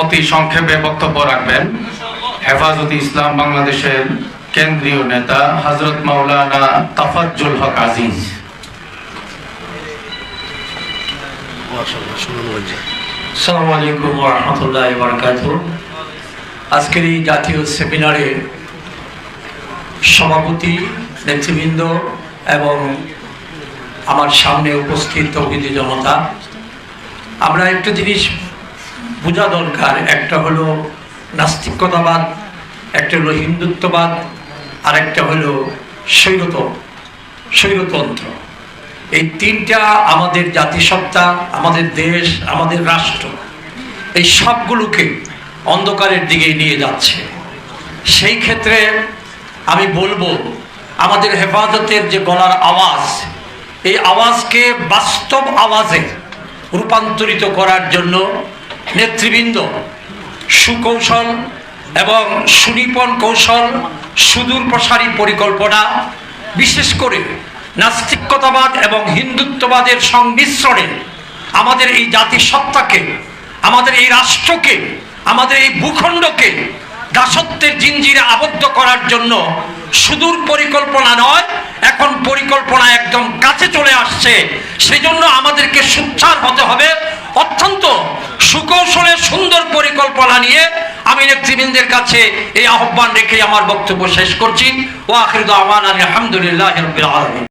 অতি সংক্ষেপে বক্তব্য রাখবেন। হেফাজতে ইসলাম বাংলাদেশের কেন্দ্রীয় নেতা হজরত মাওলানা তাফাজ্জুল হক আজিজ। আলাইকুম রহমতুল্লাহ বারকাত আজকের এই জাতীয় সেমিনারে সভাপতি, নেতৃবৃন্দ এবং আমার সামনে উপস্থিত তৌহিদি জনতা। আমরা একটা জিনিস বোঝা দরকার। একটা হলো নাস্তিকতাবাদ, একটা হলো হিন্দুত্ববাদ আর একটা হলো স্বৈরত, স্বৈরতন্ত্র। এই তিনটা আমাদের জাতিসত্তা, আমাদের দেশ, আমাদের রাষ্ট্র, এই সবগুলোকে অন্ধকারের দিকে নিয়ে যাচ্ছে। সেই ক্ষেত্রে আমি বলব, আমাদের হেফাজতের যে গলার আওয়াজ, এই আওয়াজকে বাস্তব আওয়াজে রূপান্তরিত করার জন্য নেতৃবৃন্দ, সুকৌশল এবং সুনিপন কৌশল, সুদূর প্রসারী পরিকল্পনা, বিশেষ করে নাস্তিকতাবাদ এবং হিন্দুত্ববাদের সংমিশ্রণে আমাদের এই জাতিসত্তাকে, আমাদের এই রাষ্ট্রকে, আমাদের এই ভূখণ্ডকে দাসত্বের জিঞ্জিরে আবদ্ধ করার জন্য সুদূর পরিকল্পনা নয়, এখন পরিকল্পনা একদম কাছে চলে আসছে। সেই জন্য আমাদেরকে সুচ্ছার হতে হবে। সুন্দর পরিকল্পনা নিয়ে আমি নেতৃবৃন্দের কাছে এই আহ্বান রেখে আমার বক্তব্য শেষ করছি। ও আখির আমান আলহামদুলিল্লাহ